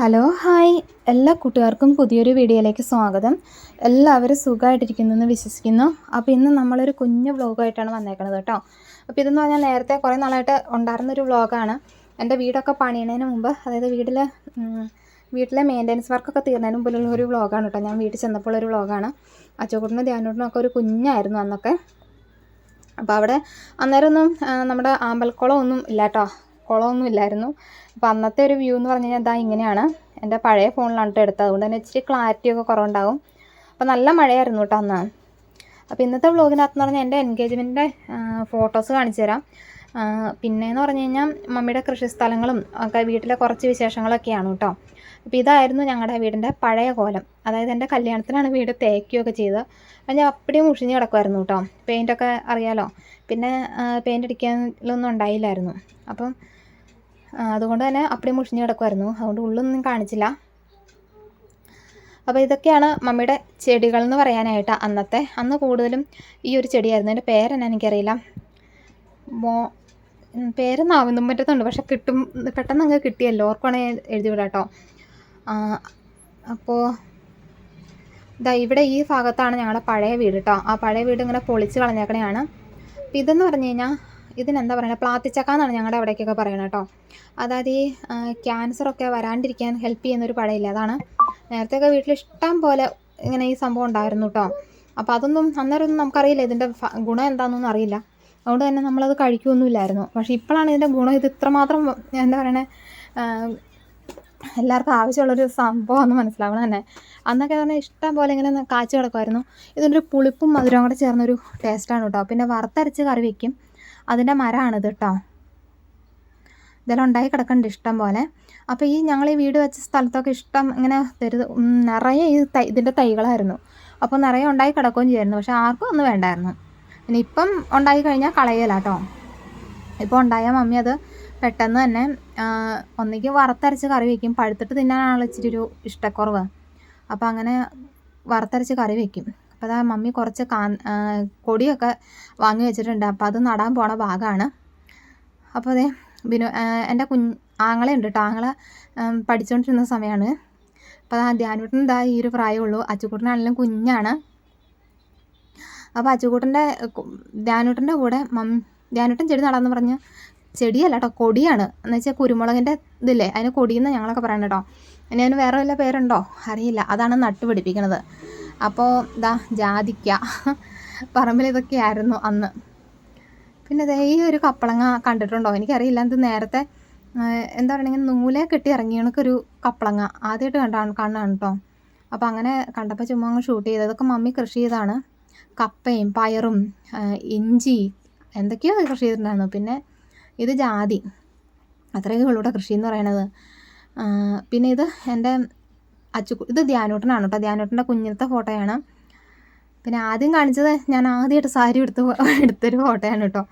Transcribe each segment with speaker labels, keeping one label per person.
Speaker 1: Hello hi. എല്ലാ കൂട്ടുകാർക്കും പുതിയൊരു വീഡിയോയിലേക്ക് സ്വാഗതം. എല്ലാവരും സുഖമായിട്ടിരിക്കുന്നു എന്ന് വിശ്വസിക്കുന്നു. അപ്പോൾ ഇന്ന് നമ്മളൊരു കുഞ്ഞു വ്ളോഗായിട്ടാണ് വന്നേക്കുന്നത് കേട്ടോ. അപ്പോൾ ഇതെന്ന് പറഞ്ഞാൽ നേരത്തെ കുറേ നാളായിട്ട് ഉണ്ടായിരുന്നൊരു വ്ളോഗാണ്. എന്റെ വീടൊക്കെ പണിയണതിന് മുമ്പ് അതായത് വീട്ടിലെ വീട്ടിലെ മെയിന്റനൻസ് വർക്കൊക്കെ തീർന്നതിന് മുമ്പിലുള്ള ഒരു വ്ളോഗാണ് കേട്ടോ. ഞാൻ വീട്ടിൽ ചെന്നപ്പോൾ ഒരു വ്ളോഗാണ്. അച്ചോക്കുട്ടിനും ധ്യാനോട്ടിനും ഒക്കെ ഒരു കുഞ്ഞായിരുന്നു അന്നൊക്കെ. അപ്പോൾ അവിടെ അന്നേരം ഒന്നും ആ, നമ്മുടെ ആമ്പൽക്കുളം ഒന്നും ഇല്ല കേട്ടോ. കുളമൊന്നും ഇല്ലായിരുന്നു അപ്പോൾ അന്നത്തെ ഒരു വ്യൂ എന്ന് പറഞ്ഞു കഴിഞ്ഞാൽ ഇതാ ഇങ്ങനെയാണ്. എന്റെ പഴയ ഫോണിലാണ് കേട്ടോ എടുത്തത്. അതുകൊണ്ട് തന്നെ ഇച്ചിരി ക്ലാരിറ്റി ഒക്കെ കുറവുണ്ടാവും. അപ്പോൾ നല്ല മഴയായിരുന്നു കേട്ടോ അന്ന്. അപ്പോൾ ഇന്നത്തെ വ്ളോഗിനകത്ത് പറഞ്ഞാൽ എന്റെ എൻഗേജ്മെന്റിന്റെ ഫോട്ടോസ് കാണിച്ചു തരാം. പിന്നെയെന്ന് പറഞ്ഞു കഴിഞ്ഞാൽ മമ്മിയുടെ കൃഷിസ്ഥലങ്ങളും ഒക്കെ വീട്ടിലെ കുറച്ച് വിശേഷങ്ങളൊക്കെയാണ് കേട്ടോ അപ്പോൾ ഇതായിരുന്നു ഞങ്ങളുടെ വീടിന്റെ പഴയ കോലം. അതായത് എന്റെ കല്യാണത്തിനാണ് വീട് തേക്കുകയൊക്കെ ചെയ്തത്. അപ്പം ഞാൻ അപ്പടിയും മുഷിഞ്ഞ് കിടക്കുമായിരുന്നു കേട്ടോ പെയിന്റൊക്കെ അറിയാലോ? പിന്നെ പെയിന്റ് അടിക്കാനൊന്നും ഉണ്ടായില്ലായിരുന്നു. അപ്പം അതുകൊണ്ട് തന്നെ അപ്പടി മുഷിഞ്ഞ് കിടക്കുമായിരുന്നു അതുകൊണ്ട് ഉള്ളൊന്നും കാണിച്ചില്ല. അപ്പോൾ ഇതൊക്കെയാണ് മമ്മിയുടെ ചെടികൾ എന്ന് പറയാനായിട്ട് അന്നത്തെ. അന്ന് കൂടുതലും ഈ ഒരു ചെടിയായിരുന്നു. എന്റെ പേരെന്നെ എനിക്കറിയില്ല. മോ പേര് നാവിന്നും പറ്റത്തുണ്ട്. പക്ഷെ കിട്ടും പെട്ടെന്ന് അങ്ങ് കിട്ടിയല്ലോ. ഓർക്കുവാണെങ്കിൽ എഴുതി വിടാം കേട്ടോ അപ്പോൾ ഇതാ ഇവിടെ ഈ ഭാഗത്താണ് ഞങ്ങളുടെ പഴയ വീട് കേട്ടോ ആ പഴയ വീട് ഇങ്ങനെ പൊളിച്ച് കളഞ്ഞേക്കണെയാണ്. അപ്പം ഇതെന്ന് പറഞ്ഞു കഴിഞ്ഞാൽ ഇതിനെന്താ പറയുക പ്ലാത്തിച്ചക്ക എന്നാണ് ഞങ്ങളുടെ അവിടേക്കൊക്കെ പറയുന്നത് കേട്ടോ. അതായത് ഈ ക്യാൻസറൊക്കെ വരാണ്ടിരിക്കാൻ ഹെൽപ്പ് ചെയ്യുന്ന ഒരു പഴയില്ല? അതാണ്. നേരത്തെയൊക്കെ വീട്ടിൽ ഇഷ്ടം പോലെ ഇങ്ങനെ ഈ സംഭവം ഉണ്ടായിരുന്നു കേട്ടോ. അപ്പോൾ അതൊന്നും അന്നേരം ഒന്നും നമുക്കറിയില്ല ഇതിന്റെ ഗുണം എന്താണെന്നൊന്നും അറിയില്ല. അതുകൊണ്ട് തന്നെ നമ്മളത് കഴിക്കുമൊന്നുമില്ലായിരുന്നു പക്ഷേ ഇപ്പോഴാണ് ഇതിന്റെ ഗുണം. ഇത് ഇത്രമാത്രം എന്താ പറയണേ? എല്ലാവർക്കും ആവശ്യമുള്ളൊരു സംഭവമാണെന്ന് മനസ്സിലാവണം തന്നെ. അന്നൊക്കെ പറഞ്ഞാൽ ഇഷ്ടം പോലെ ഇങ്ങനെ കാച്ചു കിടക്കുമായിരുന്നു ഇതിന്റെ ഒരു പുളിപ്പും മധുരവും കൂടെ ചേർന്നൊരു ടേസ്റ്റാണ് കേട്ടോ. പിന്നെ വറുത്തരച്ച് കറി വെക്കും. അതിന്റെ മരമാണിത് കേട്ടോ ഇതെല്ലാം ഉണ്ടായി കിടക്കുന്നുണ്ട് ഇഷ്ടം പോലെ. അപ്പോൾ ഈ ഞങ്ങൾ ഈ വീട് വെച്ച സ്ഥലത്തൊക്കെ ഇഷ്ടം ഇങ്ങനെ തരുത് നിറയെ ഈ തൈ ഇതിന്റെ തൈകളായിരുന്നു. അപ്പോൾ നിറയെ ഉണ്ടായി കിടക്കുകയും ചെയ്യായിരുന്നു പക്ഷേ ആർക്കും ഒന്നും വേണ്ടായിരുന്നു. ഇനി ഇപ്പം ഉണ്ടായി കഴിഞ്ഞാൽ കളയല കേട്ടോ ഇപ്പോൾ ഉണ്ടായ മമ്മി അത് പെട്ടെന്ന് തന്നെ ഒന്നിക്ക് വറുത്തരച്ച് കറി വയ്ക്കും പഴുത്തിട്ട് തിന്നാനാണല്ലോ ഇച്ചിരി ഒരു ഇഷ്ടക്കുറവ്. അപ്പോൾ അങ്ങനെ വറുത്തരച്ച് കറി വയ്ക്കും അപ്പോൾ അതാ മമ്മി കുറച്ച് കാ കൊടിയൊക്കെ വാങ്ങി വെച്ചിട്ടുണ്ട്. അപ്പോൾ അത് നടാൻ പോണ ഭാഗമാണ് അപ്പോൾ അതെ ബിനു എന്റെ കുഞ്ഞ് ആങ്ങളെ ഉണ്ട് കേട്ടോ ആങ്ങളെ പഠിച്ചുകൊണ്ടിരുന്ന സമയമാണ് അപ്പോൾ ആ ധ്യാനൂട്ടൻ ഇതാ ഈ ഒരു പ്രായമുള്ളൂ അച്ചുക്കുട്ടനാണെങ്കിലും കുഞ്ഞാണ്. അപ്പോൾ അച്ചുകൂട്ടന്റെ ധ്യാനൂട്ടന്റെ കൂടെ മം ധ്യാനൂട്ടൻ ചെടി നടാന്ന് പറഞ്ഞ് ചെടിയല്ല കേട്ടോ കൊടിയാണ്. എന്ന് വെച്ചാൽ കുരുമുളകിന്റെ ഇതില്ലേ അതിന് കൊടിയെന്ന് ഞങ്ങളൊക്കെ പറയണം കേട്ടോ ഇനി അതിന് വേറെ വല്ല പേരുണ്ടോ? അറിയില്ല. അതാണ് നട്ട് പിടിപ്പിക്കണത് അപ്പോൾ ഇതാ ജാതിക്ക. പറമ്പിൽ ഇതൊക്കെയായിരുന്നു അന്ന്. പിന്നെ ദേ ഈ ഒരു കപ്പളങ്ങ കണ്ടിട്ടുണ്ടോ? എനിക്കറിയില്ല. ഇത് നേരത്തെ എന്താ പറയുക നൂലേ കെട്ടി ഇറങ്ങിയ കണക്കൊരു കപ്പളങ്ങ. ആദ്യമായിട്ട് കണ്ടാണ് കാണാണ് കേട്ടോ അപ്പോൾ അങ്ങനെ കണ്ടപ്പോൾ ചുമ്മാ അങ്ങ് ഷൂട്ട് ചെയ്തത് ഇതൊക്കെ മമ്മി കൃഷി ചെയ്താണ്. കപ്പയും പയറും ഇഞ്ചി എന്തൊക്കെയോ കൃഷി ചെയ്തിട്ടുണ്ടായിരുന്നു. പിന്നെ ഇത് ജാതി. അത്രയൊക്കെ ഉള്ളൂടെ കൃഷി എന്ന് പറയണത്. പിന്നെ ഇത് എന്റെ അച്ചു ഇത് ധ്യാനൂട്ടനാണ് കേട്ടോ. ധ്യാനൂട്ടന്റെ കുഞ്ഞിലത്തെ ഫോട്ടോയാണ്. പിന്നെ ആദ്യം കാണിച്ചത് ഞാൻ ആദ്യമായിട്ട് സാരി എടുത്ത് എടുത്തൊരു ഫോട്ടോയാണ് കേട്ടോ.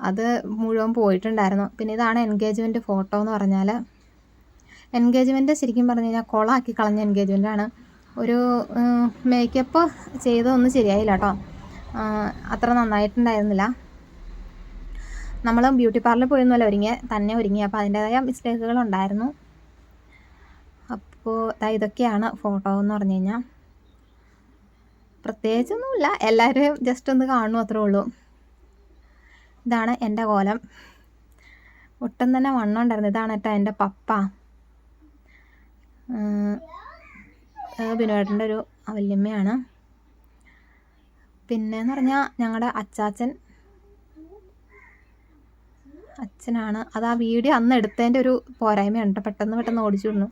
Speaker 1: അത് മുഴുവൻ പോയിട്ടുണ്ടായിരുന്നു. പിന്നെ ഇതാണ് എൻഗേജ്മെന്റ് ഫോട്ടോ എന്ന് പറഞ്ഞാൽ എൻഗേജ്മെന്റ് ശരിക്കും പറഞ്ഞു കഴിഞ്ഞാൽ കൊളാക്കി കളഞ്ഞ എൻഗേജ്മെന്റാണ് ഒരു മേക്കപ്പ് ചെയ്തതൊന്നും ശരിയായില്ല കേട്ടോ. അത്ര നന്നായിട്ടുണ്ടായിരുന്നില്ല. നമ്മൾ ബ്യൂട്ടി പാർലറിൽ പോയൊന്നുമല്ല ഒരുങ്ങിയ തന്നെ ഒരുങ്ങി അപ്പോൾ അതിന്റേതായ മിസ്റ്റേക്കുകൾ ഉണ്ടായിരുന്നു. അപ്പോൾ ഇതൊക്കെയാണ് ഫോട്ടോ എന്ന് പറഞ്ഞു കഴിഞ്ഞാൽ പ്രത്യേകിച്ചൊന്നുമില്ല എല്ലാവരും ജസ്റ്റ് ഒന്ന് കാണും അത്രേ ഉള്ളൂ. ഇതാണ് എന്റെ കോലം. ഒട്ടും തന്നെ വണ്ണം ഉണ്ടായിരുന്നു ഇതാണ് കേട്ടോ എന്റെ പപ്പ. ബിനുവേട്ടന്റെ ഒരു വല്യമ്മയാണ്. പിന്നെന്ന് പറഞ്ഞാൽ ഞങ്ങളുടെ അച്ചാച്ചൻ. അച്ഛനാണ്. അത് ആ വീഡിയോ അന്ന് എടുത്തതിന്റെ ഒരു പോരായ്മയുണ്ട്. പെട്ടെന്ന് പെട്ടെന്ന് ഓടിച്ചു വിടുന്നു.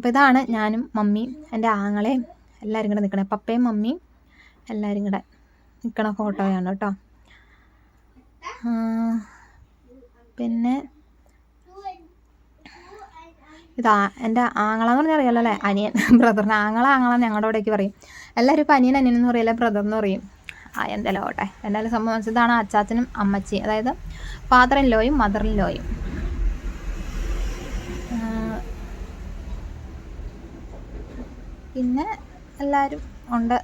Speaker 1: അപ്പോൾ ഇതാണ് ഞാനും മമ്മിയും എന്റെ ആങ്ങളെയും എല്ലാവരും കൂടെ നിൽക്കണേ പപ്പയും മമ്മിയും എല്ലാവരും കൂടെ നിൽക്കണ ഫോട്ടോയാണ് കേട്ടോ. പിന്നെ ഇതാ എന്റെ ആങ്ങളെന്ന് പറഞ്ഞാൽ അറിയാലോ അല്ലേ? അനിയൻ ബ്രദറിന് ആങ്ങള ആങ്ങള ഞങ്ങളുടെ അവിടേക്ക് പറയും. എല്ലാവരും ഇപ്പോൾ അനിയൻ അനിയൻ എന്ന് പറയില്ല ബ്രദർ എന്ന് പറയും. ആ എന്തായാലും ഓട്ടെ എന്തായാലും സംഭവം ഇതാണ് അച്ചാച്ചനും അമ്മച്ചി അതായത് ഫാദറിൻ ലോയും മദറിൻ ലോയും പിന്നെ എല്ലാവരും ഉണ്ട്.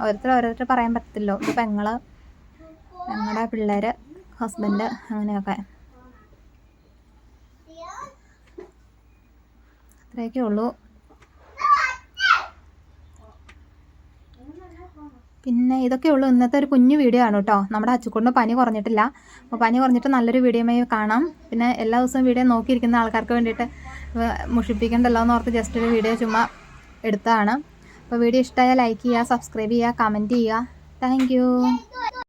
Speaker 1: ഓരോരുത്തർ ഓരോരുത്തർ പറയാൻ പറ്റത്തില്ലോ. ഇത് പെങ്ങൾ ഞങ്ങളുടെ പിള്ളേർ ഹസ്ബൻഡ് അങ്ങനെയൊക്കെ. അത്രയൊക്കെ ഉള്ളൂ. പിന്നെ ഇതൊക്കെ ഉള്ളൂ ഇന്നത്തെ ഒരു കുഞ്ഞു വീഡിയോ ആണ് കേട്ടോ. നമ്മുടെ അച്ചുക്കൊണ്ട് പനി കുറഞ്ഞിട്ടില്ല. അപ്പോൾ പനി കുറഞ്ഞിട്ട് നല്ലൊരു വീഡിയോമായി കാണാം. പിന്നെ എല്ലാ ദിവസവും വീഡിയോ നോക്കിയിരിക്കുന്ന ആൾക്കാർക്ക് വേണ്ടിയിട്ട് മുഷിപ്പിക്കണ്ടല്ലോ എന്ന് ഓർത്ത് ജസ്റ്റ് ഒരു വീഡിയോ ചുമ്മാ എടുത്തതാണ്. അപ്പോൾ വീഡിയോ ഇഷ്ടമായാൽ ലൈക്ക് ചെയ്യുക സബ്സ്ക്രൈബ് ചെയ്യുക കമന്റ് ചെയ്യുക. താങ്ക്